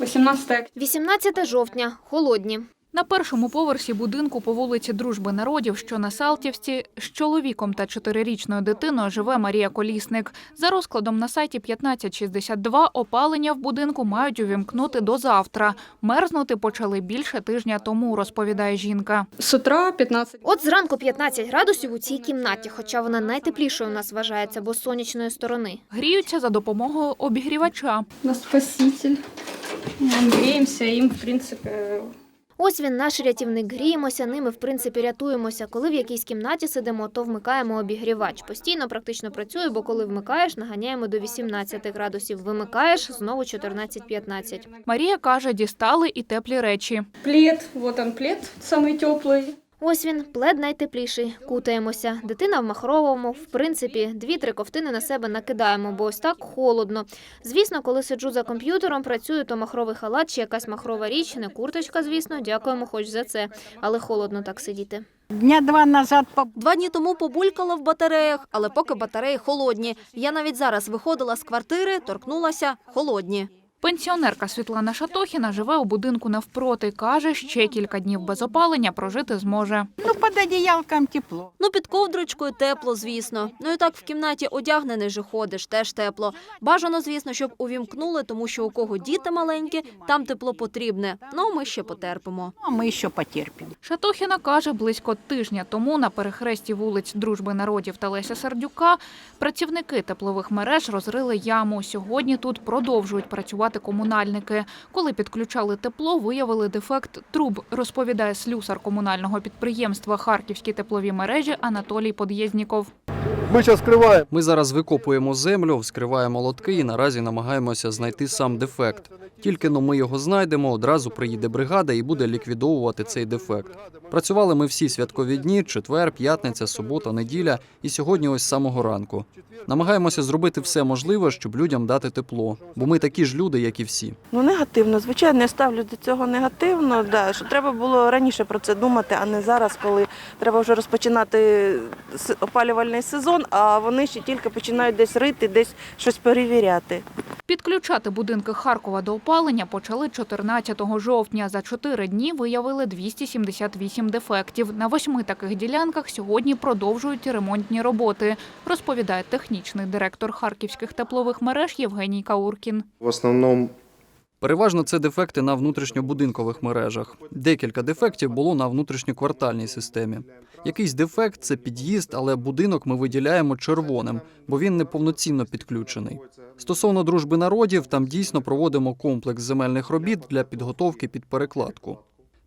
18 18 жовтня. Холодні. На першому поверсі будинку по вулиці Дружби народів, що на Салтівці, з чоловіком та чотирирічною дитиною живе Марія Колісник. За розкладом на сайті 1562 опалення в будинку мають увімкнути до завтра. Мерзнути почали більше тижня тому, розповідає жінка. С утра 15. От зранку 15 градусів у цій кімнаті, хоча вона найтеплішою у нас вважається, бо з сонячної сторони. Гріються за допомогою обігрівача. На спаситель. Греемся им, в принципе, Ось він, наш рятівник. Гріємося ними, в принципі, рятуємося. Коли в якійсь кімнаті сидимо, то вмикаємо обігрівач. Постійно практично працює, бо коли вмикаєш, наганяємо до 18 градусів. Вимикаєш знову 14-15. Марія каже, дістали і теплі речі. Плід, Вот он плід, самий теплый. Ось він, плед найтепліший. Кутаємося. Дитина в махровому. В принципі, дві-три ковтини на себе накидаємо, бо ось так холодно. Звісно, коли сиджу за комп'ютером, працюю, то махровий халат чи якась махрова річ, не курточка, звісно. Дякуємо хоч за це. Але холодно так сидіти. Дня два назад по Два дні тому побулькала в батареях, але поки батареї холодні. Я навіть зараз виходила з квартири, торкнулася холодні. Пенсіонерка Світлана Шатохіна живе у будинку навпроти. Каже, ще кілька днів без опалення прожити зможе. ну під одіялком тепло. Ну, під ковдрочкою тепло, звісно. Ну і так в кімнаті одягнений же ходиш, теж тепло. Бажано, звісно, щоб увімкнули, тому що у кого діти маленькі, там тепло потрібне. Ну, ми ще потерпимо. А ми ще потерпимо. Шатохіна каже, близько тижня тому на перехресті вулиць Дружби народів та Леся Сердюка працівники теплових мереж розрили яму. Сьогодні тут продовжують працювати комунальники. Коли підключали тепло, виявили дефект труб, розповідає слюсар комунального підприємства Харківські теплові мережі Анатолій Под'єзніков. Ми зараз скриваємо. Ми зараз викопуємо землю, вскриваємо лотки і наразі намагаємося знайти сам дефект. Тільки но ми його знайдемо, одразу приїде бригада і буде ліквідовувати цей дефект. Працювали ми всі святкові дні: четвер, п'ятниця, субота, неділя і сьогодні ось з самого ранку. Намагаємося зробити все можливе, щоб людям дати тепло, бо ми такі ж люди, як і всі. Ну, негативно. Звичайно, я ставлю до цього негативно. Да, що треба було раніше про це думати, а не зараз, коли треба вже розпочинати опалювальний сезон, а вони ще тільки починають десь рити, десь щось перевіряти. Підключати будинки Харкова до опалення почали 14 жовтня. За чотири дні виявили 278 дефектів. На восьми таких ділянках сьогодні продовжують ремонтні роботи, розповідає технічний директор харківських теплових мереж Євгеній Кауркін. В основному Переважно це дефекти на внутрішньобудинкових мережах. Декілька дефектів було на внутрішньоквартальній системі. Якийсь дефект це під'їзд, але будинок ми виділяємо червоним, бо він неповноцінно підключений. Стосовно дружби народів, там дійсно проводимо комплекс земельних робіт для підготовки під перекладку.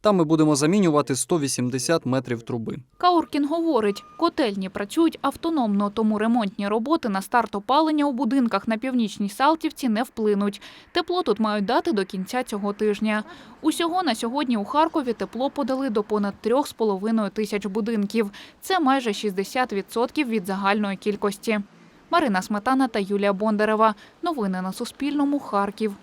Там ми будемо замінювати 180 метрів труби. Кауркін говорить, котельні працюють автономно, тому ремонтні роботи на старт опалення у будинках на північній Салтівці не вплинуть. Тепло тут мають дати до кінця цього тижня. Усього на сьогодні у Харкові тепло подали до понад 3,5 тисяч будинків. Це майже 60% від загальної кількості. Марина Сметана та Юлія Бондарева. Новини на Суспільному. Харків.